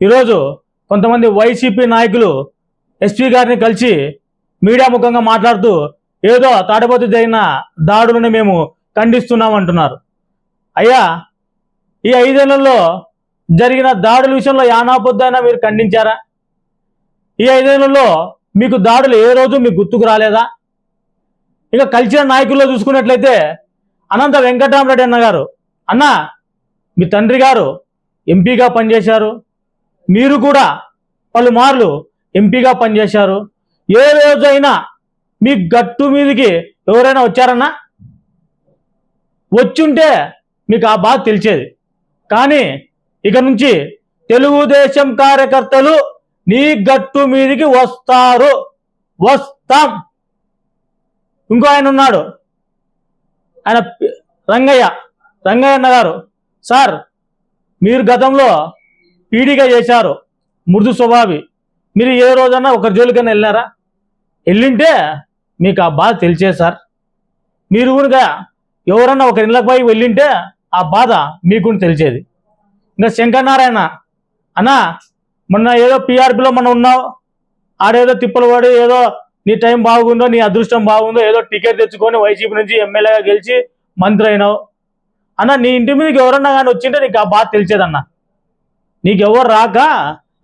ఈరోజు కొంతమంది వైసీపీ నాయకులు ఎస్పీ గారిని కలిసి మీడియా ముఖంగా మాట్లాడుతూ ఏదో తాడిపోతే జరిగిన దాడులను మేము ఖండిస్తున్నామంటున్నారు. అయ్యా ఈ ఐదేళ్ళలో జరిగిన దాడుల విషయంలో యానాపొద్దైనా మీరు ఖండించారా? ఈ ఐదేళ్ళలో మీకు దాడులు ఏ రోజు మీకు గుర్తుకు రాలేదా? ఇక కలిసిన నాయకుల్లో చూసుకున్నట్లయితే అనంత వెంకటరామరెడ్డి అన్న గారు అన్న మీ తండ్రి గారు ఎంపీగా పనిచేశారు. మీరు కూడా పలుమార్లు ఎంపీగా పనిచేశారు. ఏ రోజైనా మీ గట్టు మీదకి ఎవరైనా వచ్చారన్నా వచ్చుంటే మీకు ఆ బాధ తెలిసేది. కానీ ఇక నుంచి తెలుగుదేశం కార్యకర్తలు నీ గట్టు మీదకి వస్తారు. వస్తాం. ఇంకో ఆయన ఉన్నాడు. ఆయన రంగయ్య. రంగయ్య అన్నగారు సార్ మీరు గతంలో పీడిగా చేశారు. మృదు స్వభావి. మీరు ఏ రోజన్నా ఒకరి జోలికైనా వెళ్ళారా వెళ్ళింటే మీకు ఆ బాధ తెలిసే సార్. మీరు కూడా ఎవరన్నా ఒక ఇళ్ళకి పోయి వెళ్ళింటే ఆ బాధ మీకు తెలిసేది. ఇంకా శంకరనారాయణ అన్నా మొన్న ఏదో పీఆర్పీలో మనం ఉన్నావు ఆడేదో తిప్పలు పడి ఏదో నీ టైం బాగుందో నీ అదృష్టం బాగుందో ఏదో టికెట్ తెచ్చుకొని వైసీపీ నుంచి ఎమ్మెల్యేగా గెలిచి మంత్రి అయినావు. అన్న నీ ఇంటి మీదకి ఎవరన్నా కానీ వచ్చింటే నీకు ఆ బాధ తెలిసేదన్నా. నీకెవరు రాక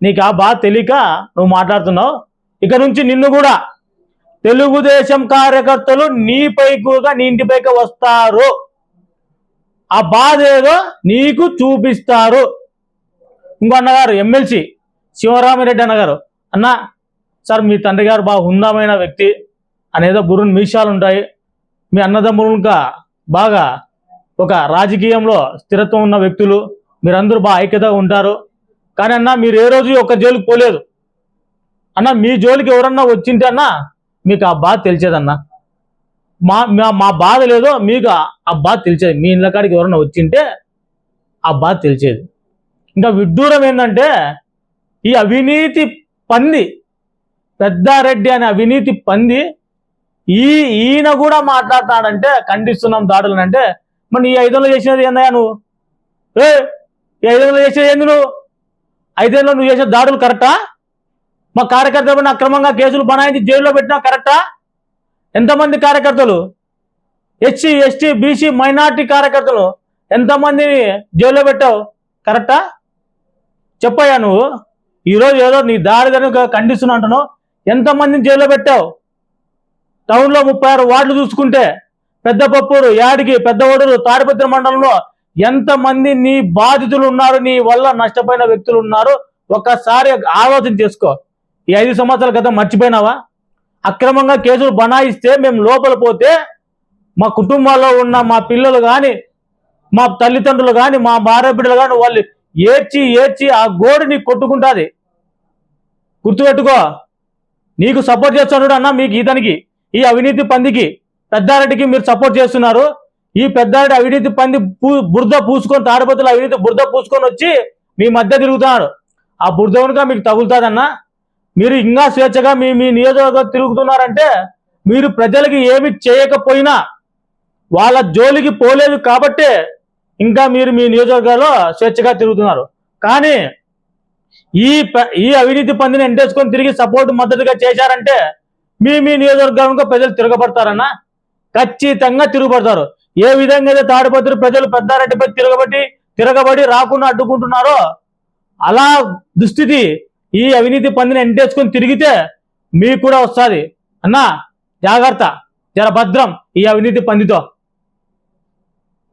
నీకు ఆ బాధ తెలియక నువ్వు మాట్లాడుతున్నావు. ఇక నుంచి నిన్ను కూడా తెలుగుదేశం కార్యకర్తలు నీపై కూడా నీ ఇంటిపైకి వస్తారు. ఆ బాధ ఏదో నీకు చూపిస్తారు. ఇంకో అన్నగారు ఎమ్మెల్సీ శివరామిరెడ్డి అన్నగారు అన్న సార్ మీ తండ్రి గారు బాగా హుందామైన వ్యక్తి. అనేదో గురుని మీషాలు ఉంటాయి. మీ అన్నదమ్ములుగా బాగా ఒక రాజకీయంలో స్థిరత్వం ఉన్న వ్యక్తులు. మీరందరూ బాగా ఐక్యతగా ఉంటారు. కానీ అన్న మీరు ఏ రోజు ఒక్క జోలికి పోలేదు. అన్న మీ జోలికి ఎవరన్నా వచ్చింటే అన్న మీకు ఆ బాధ తెలిసేదన్నా. మా మా- మా బాధ లేదో మీకు ఆ- బాధ తెలిసేది. మీ ఇళ్ళ కాడికి ఎవరన్నా వచ్చింటే ఆ బాధ తెలిసేది. ఇంకా విడ్డూరం ఏంటంటే ఈ అవినీతి పంది పెద్దారెడ్డి అనే అవినీతి పంది ఈ ఈయన కూడా మాట్లాడతాడంటే ఖండిస్తున్నాం దాడులను అంటే మరి ఈ వందలు చేసినది ఏందయ్యా నువ్వు? ఏ? ఈ వందలు చేసేది ఏంది నువ్వు? ఐదేళ్ళు నువ్వు చేసే దాడులు కరెక్టా? మా కార్యకర్తలపైన అక్రమంగా కేసులు బనాయించి జైల్లో పెట్టినా కరెక్టా? ఎంతమంది కార్యకర్తలు? ఎస్సీ ఎస్టీ బీసీ మైనార్టీ కార్యకర్తలు ఎంతమందిని జైల్లో పెట్టావు? కరెక్టా? చెప్పయ్యా నువ్వు. ఈరోజు ఏదో నీ దారి కనుక ఖండిస్తున్నా అంటున్నావు. ఎంతమందిని జైల్లో పెట్టావు? టౌన్లో ముప్పై ఆరు వార్డులు చూసుకుంటే పెద్ద పప్పూరు యాడికి పెద్ద ఓడలు తాడిపత్రి మండలంలో ఎంతమంది నీ బాధితులు ఉన్నారు నీ వల్ల నష్టపోయిన వ్యక్తులు ఉన్నారు ఒక్కసారి ఆలోచన చేసుకో. ఈ ఐదు సంవత్సరాల క్రితం మర్చిపోయినావా? అక్రమంగా కేసులు బనాయిస్తే మేము లోపల పోతే మా కుటుంబాల్లో ఉన్న మా పిల్లలు కానీ మా తల్లిదండ్రులు కానీ మా భార్య బిడ్డలు కానీ వాళ్ళు ఏడ్చి ఏడ్చి ఆ గోడుని కొట్టుకుంటుంది. గుర్తుపెట్టుకో. నీకు సపోర్ట్ చేస్తున్నాడు అన్న మీకు ఇతనికి ఈ అవినీతి పందికి పెద్దారెడ్డికి మీరు సపోర్ట్ చేస్తున్నారు. ఈ పెద్దాడు అవినీతి పంది పూ బురద పూసుకొని తాడిపత్రులు అవినీతి బురద పూసుకొని వచ్చి మీ మధ్య తిరుగుతున్నాడు. ఆ బురద మీకు తగులుతాదన్నా? మీరు ఇంకా స్వేచ్ఛగా మీ మీ నియోజకవర్గం తిరుగుతున్నారంటే మీరు ప్రజలకి ఏమి చేయకపోయినా వాళ్ళ జోలికి పోలేదు కాబట్టి ఇంకా మీరు మీ నియోజకవర్గాల్లో స్వేచ్ఛగా తిరుగుతున్నారు. కానీ ఈ ఈ అవినీతి పందిని ఎంటేసుకొని తిరిగి సపోర్ట్ మద్దతుగా చేశారంటే మీ మీ నియోజకవర్గంలో ప్రజలు తిరగబడతారన్నా? ఖచ్చితంగా తిరుగుబడతారు. ఏ విధంగా అయితే తాడిపత్రి ప్రజలు పెద్దారెడ్డిపై తిరగబడి తిరగబడి రాకుండా అడ్డుకుంటున్నారో అలా దుస్థితి ఈ అవినీతి పందిని ఎంటేసుకొని తిరిగితే మీకు కూడా వస్తుంది. అన్నా జాగ్రత్త. జర భద్రం ఈ అవినీతి పందితో.